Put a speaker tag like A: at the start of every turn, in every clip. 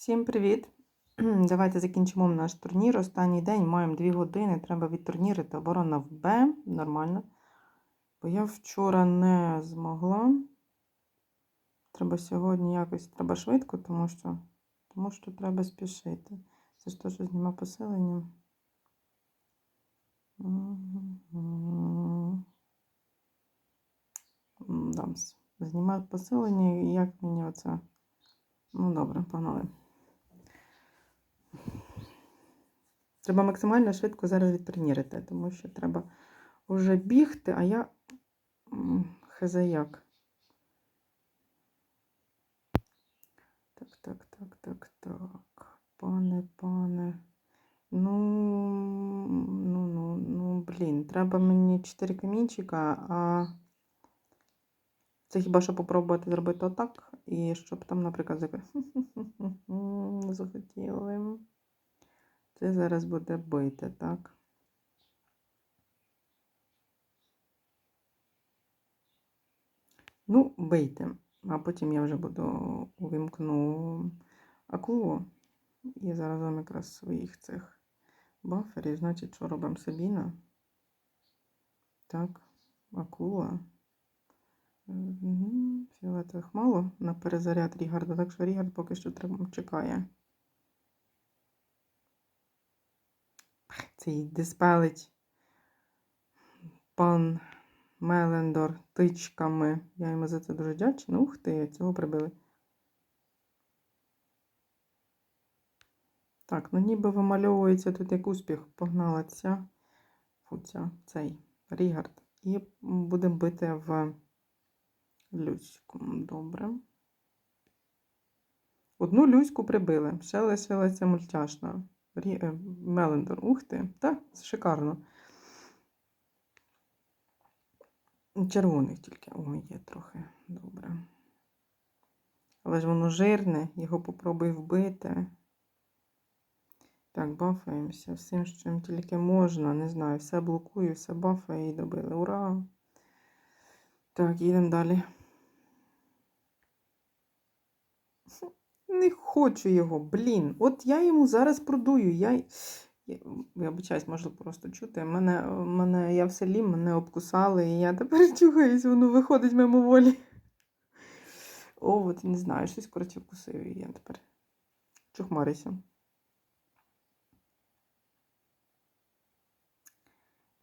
A: Всім привіт! Давайте закінчимо наш турнір. Останній день маємо 2 години. Треба відтурнірити оборона в Б. Нормально. Бо я вчора не змогла. Треба сьогодні якось треба швидко, тому що, тому що треба спішити. Це ж те, що. Мгм. М, Дамс. Знімаю поселення, і як мені оце. Ну, добре, погнали. Треба максимально швидко зараз відтренірити, тому що треба вже бігти, а я м, хз як. Так, так, так, так, так. Пане, пане. Ну, ну, ну, ну, блін, треба мені 4 камінчика, а це хіба що попробувати зробити отак, і щоб там, наприклад, зак- захотіли. Це зараз буде бити, так? Ну, бийте. А потім я вже буду увімкну акулу. І зараз вам якраз своїх цих баферів. Значить, що робимо Сабіна? Так, акула. Фіолетових мало на перезаряд Рігарда, так що Рігард поки що чекає. Цей диспелить пан Мелендор тичками. Я йому за це дуже вдячна. Ух ти, цього прибили. Так, ну ніби вимальовується тут як успіх. Погнала ця, цей Рігард. І будемо бити в Люську. Добре. Одну Люську прибили. Ще лишилася мультяшна. Е, Мелендор. Ух ти. Так, шикарно. Червоних тільки. О, є трохи. Добре. Але ж воно жирне, його попробуй вбити. Так, бафаємося всім, з чим тільки можна. Не знаю, все блокую, все бафає і добили. Ура! Так, їдемо далі. Не хочу його, блін. От я йому зараз продую. Я, я, я можу просто чути. Мене, мене, я в селі, мене обкусали, і я тепер чухаюсь, воно виходить мимоволі. О, от не знаю, щось коротше вкусив, і я тепер чухмарюся.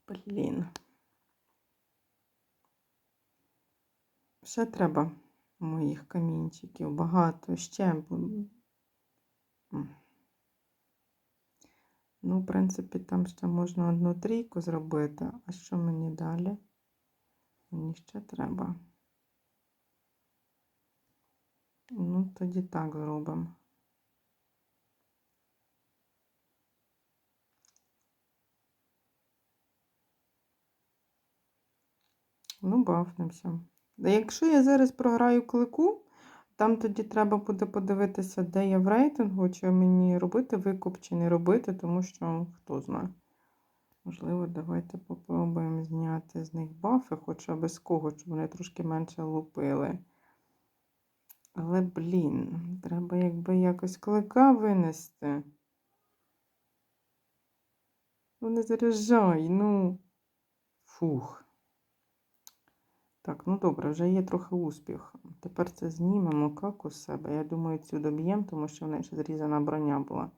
A: Блін. Ще треба моїх камінчиків. Багато ще. Ну, в принципі, там ще можна одну трійку зробити. А що мені далі? Мені ще треба. Ну, тоді так зробимо. Ну, бафнемося. Якщо я зараз програю клику, там тоді треба буде подивитися, де я в рейтингу, чи мені робити викуп, чи не робити, тому що хто знає. Можливо, давайте попробуємо зняти з них бафи, хоча б з кого, щоб вони трошки менше лупили. Але, блін, треба якби якось клика винести. Ну, не заряджай, ну. Фух. Так, ну добре, вже є трохи успіх. Тепер це знімемо как у себе. Я думаю, цю доб'ємо, тому що в неї ще зрізана броня була.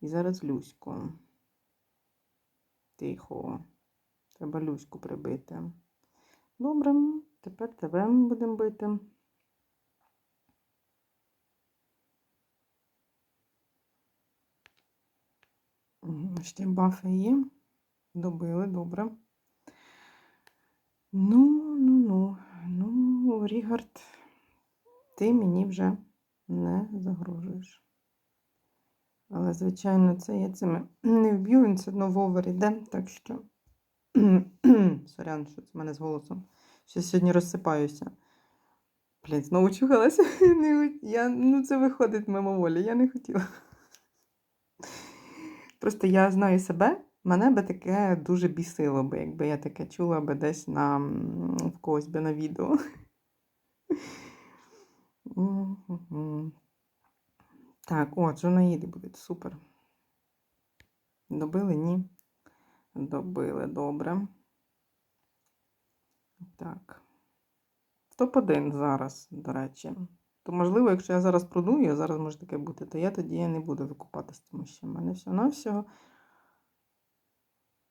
A: І зараз Люську. Тихо. Треба Люську прибити. Добре, тепер тебе будемо бити. Ще бафи є. Добили, добре. Ну, ну, Рігард, ти мені вже не загрожуєш. Але, звичайно, це я цими не вб'ю, він все одно в так що. Сорян, що це в мене з голосом. Ще сьогодні розсипаюся. Блін, знову чухалася. Я, ну, це виходить мимоволі, я не хотіла. Просто я знаю себе, мене би таке дуже бісило би, якби я таке чула би десь на в когось би на відео. Так, о, Джонаїди будуть супер. Добили? Ні. Добили, добре. Так. Топ-1 зараз, до речі. То, можливо, якщо я зараз продую, зараз може таке бути, то я тоді не буду викупатись, тому що в мене всього-навсього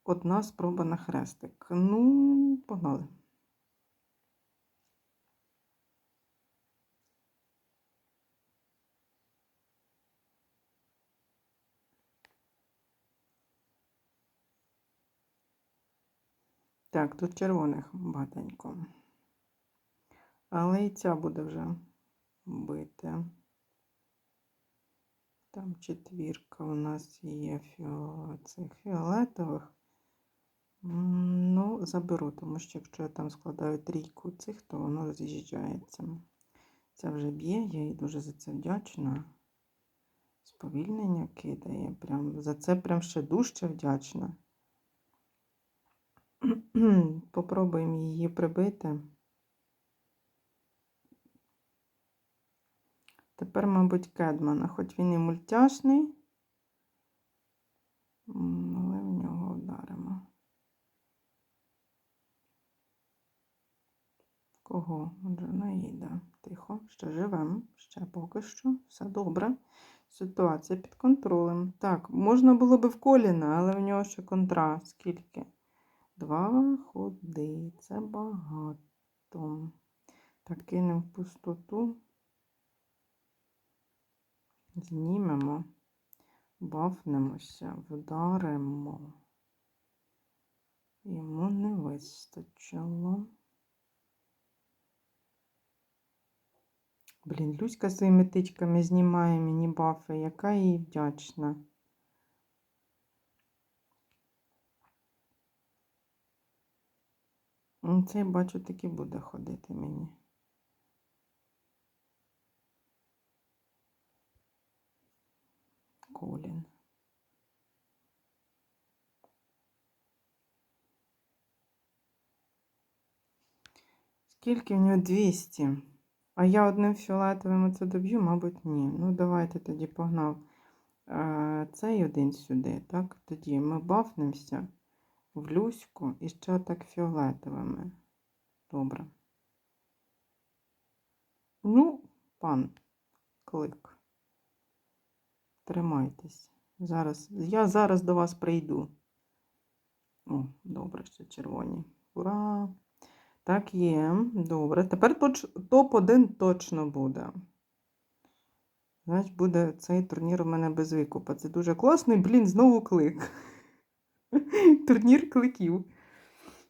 A: одна спроба на хрестик. Ну, погнали. Так, тут червоних багатенько. Але і ця буде вже бити. Там четвірка у нас є фіо... цих фіолетових. Ну, заберу, тому що якщо я там складаю трійку цих, то воно роз'їжджається. Це вже б'є, я їй дуже за це вдячна. Сповільнення кидає. Прям, за це прям ще дужче вдячна. Попробуємо її прибити. Тепер, мабуть, Кедмана, хоч він і мультяшний, але в нього вдаримо. Кого? Джанаїда. Тихо, ще живемо, ще поки що, все добре. Ситуація під контролем. Так, можна було би в коліна, але в нього ще контра. Скільки? Два ходи. Це багато. Так, кинемо в пустоту. Знімемо, бафнемося, вдаримо. Йому не вистачило. Блін, Люська своїми тичками знімає мені бафи, яка їй вдячна. Цей, бачу, таки буде ходити мені. Колін. Скільки в нього 200? А я одним фіолетовим це доб'ю, мабуть, ні. Ну, давайте тоді погнав е, цей один сюди, так? Тоді ми бафнемося в люську і ще так фіолетовими. Добре. Ну, пан клик. Тримайтесь. Зараз, я зараз до вас прийду. О, добре, ще червоні. Ура! Так є. Добре. Тепер топ-1 точно буде. Значить, буде цей турнір у мене без викупа. Це дуже класний, блін, знову клик. Турнір кликів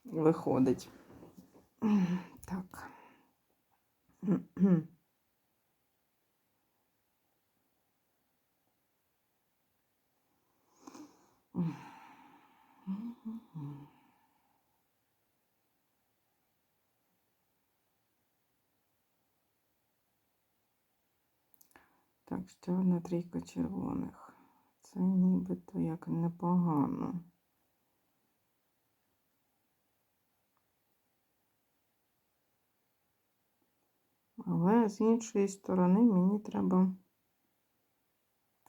A: виходить. Так. Так, ще одна трійка червоних. Це нібито як непогано. Але з іншої сторони мені треба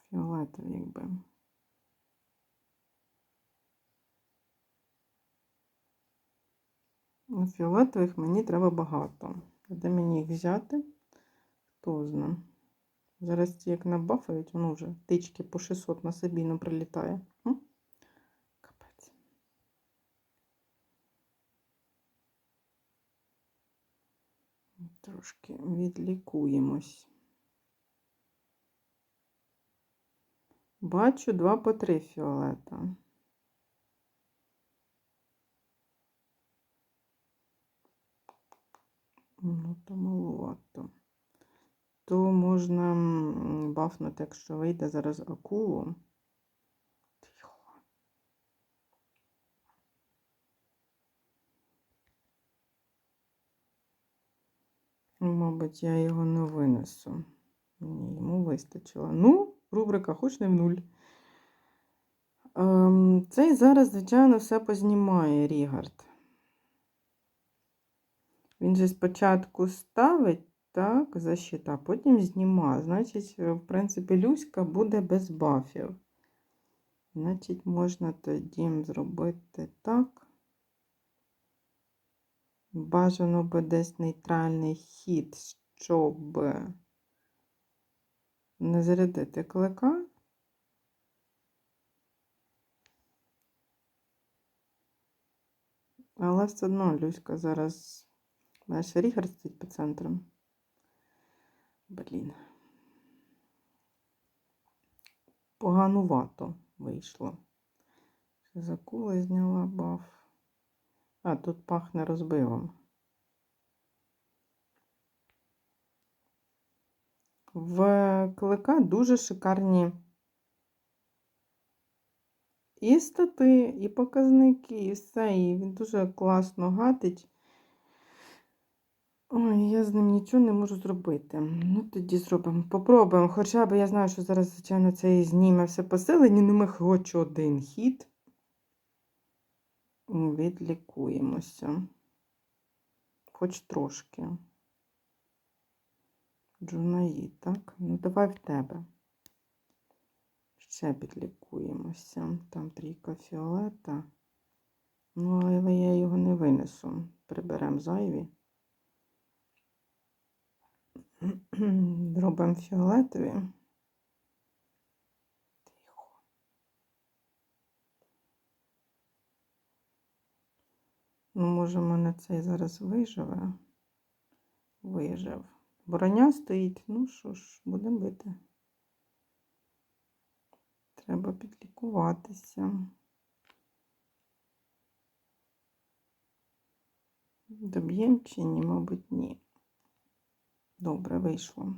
A: фіолетовий, якби. Ну, Фіолетових мені треба багато. Де мені їх взяти? Хто знає. Зараз ці як набафають, воно вже тички по 600 на Сабіну прилітає. М? Трошки відлікуємось. Бачу 2 по 3 фіолета. Ну, то маловато. То можна бафнути, якщо вийде зараз акулу. Мабуть, я його не винесу. Ні, йому вистачило. Ну, рубрика хоч не в нуль. Ем, цей зараз, звичайно, все познімає Рігард. Він же спочатку ставить Так, защита. Потім знімаю. Значить, е, в принципі, Люська буде без бафів. Значить, можна тоді зробити так. Бажано би десь нейтральний хід, щоб не зарядити клика. Але все одно Люська зараз. У мене ще Рігард стоїть по центрам. Блін. Поганувато вийшло. Ще за кули зняла баф. А, тут пахне розбивом. В клика дуже шикарні і стати, і показники, і все. І він дуже класно гатить. Ой, я з ним нічого не можу зробити. Ну, тоді зробимо. Попробуємо. Хоча б я знаю, що зараз, звичайно, це і зніме все посилення, ну ми хоч один хід. Відлікуємося. Хоч трошки. Джунаї, так? Ну, давай в тебе. Ще підлікуємося. Там трійка фіолета. Ну, але я його не винесу. Приберемо зайві. Зробимо фіолетові. Ну, може, мене цей зараз виживе. Вижив. Броня стоїть. Ну що ж, будемо бити. Треба підлікуватися. Доб'ємо чи ні, мабуть, ні. Добре, вийшло.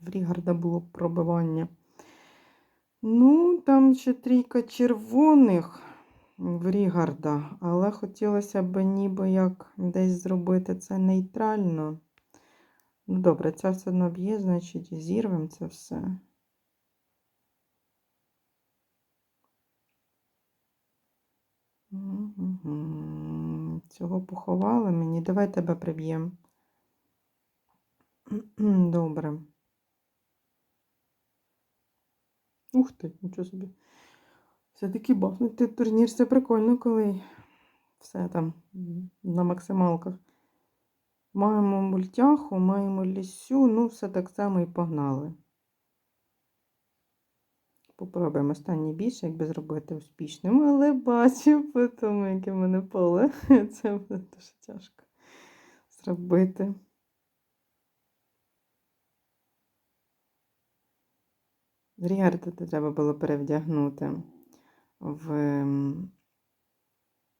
A: В Рігарда було пробивання. Ну, там ще трійка червоних в Рігарда, але хотілося б ніби як десь зробити це нейтрально. Ну, добре, це все одно б'є, значить, зірвемо це все. Цього поховали мені. Давай тебе приб'ємо. Добре. Ух ти, нічого собі. Все-таки бахнути турнір це прикольно, коли все там на максималках. Маємо мультяху, маємо лісю, ну, все так само і погнали. Попробуємо останній більше, якби зробити успішним, але бачу по тому, яке в мене поле. Це буде дуже тяжко зробити. Рігарда треба було перевдягнути в м,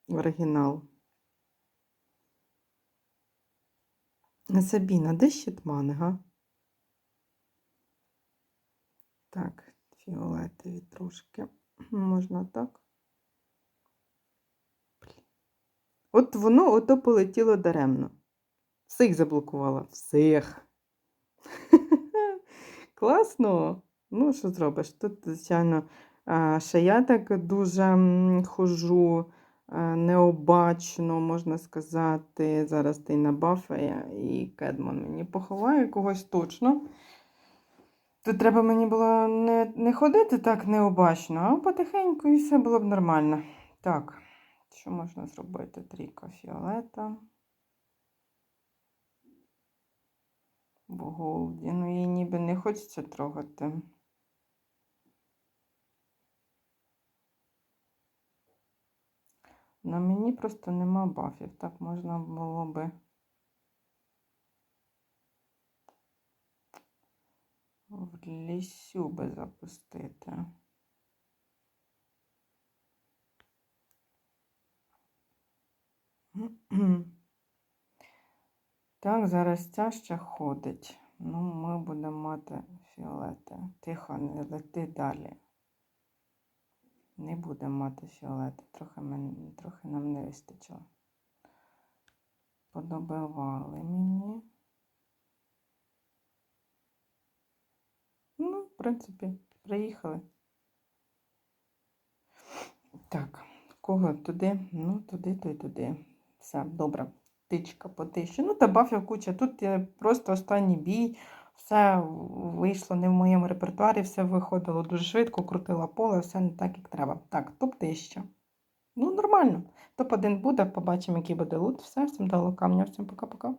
A: оригінал. Сабіна, де щитмани, га? Так, фіолетові трошки. Можна так. От воно ото полетіло даремно. Всіх заблокувала. Всіх. Класно. Ну, що зробиш? Тут, звичайно, ще я так дуже хожу необачно, можна сказати. Зараз ти на набафає і Кедман мені поховає когось точно. Тут треба мені було не, не ходити так необачно, а потихеньку і все було б нормально. Так, що можна зробити? Трійка фіолета. Бо Голді, ну її ніби не хочеться трогати. На мені просто нема бафів. Так можна було би. В лісю би запустити. Так, зараз ця ще ходить. Ну, ми будемо мати фіолети. Тихо, не лети далі. Не будемо мати фіолети. Трохи, мен... Трохи нам не вистачило. Подобивали мені. Ну, в принципі, приїхали. Так, кого туди? Ну, туди, то й туди. Все, добре. тичка по. Ну, та бафів куча. Тут е, просто останній бій. Все вийшло не в моєму репертуарі, все виходило дуже швидко, крутила поле, все не так, як треба. Так, топ-1000. Ну, нормально. Топ-1 буде, побачимо, який буде лут. Все, всім дало камня, всім пока-пока.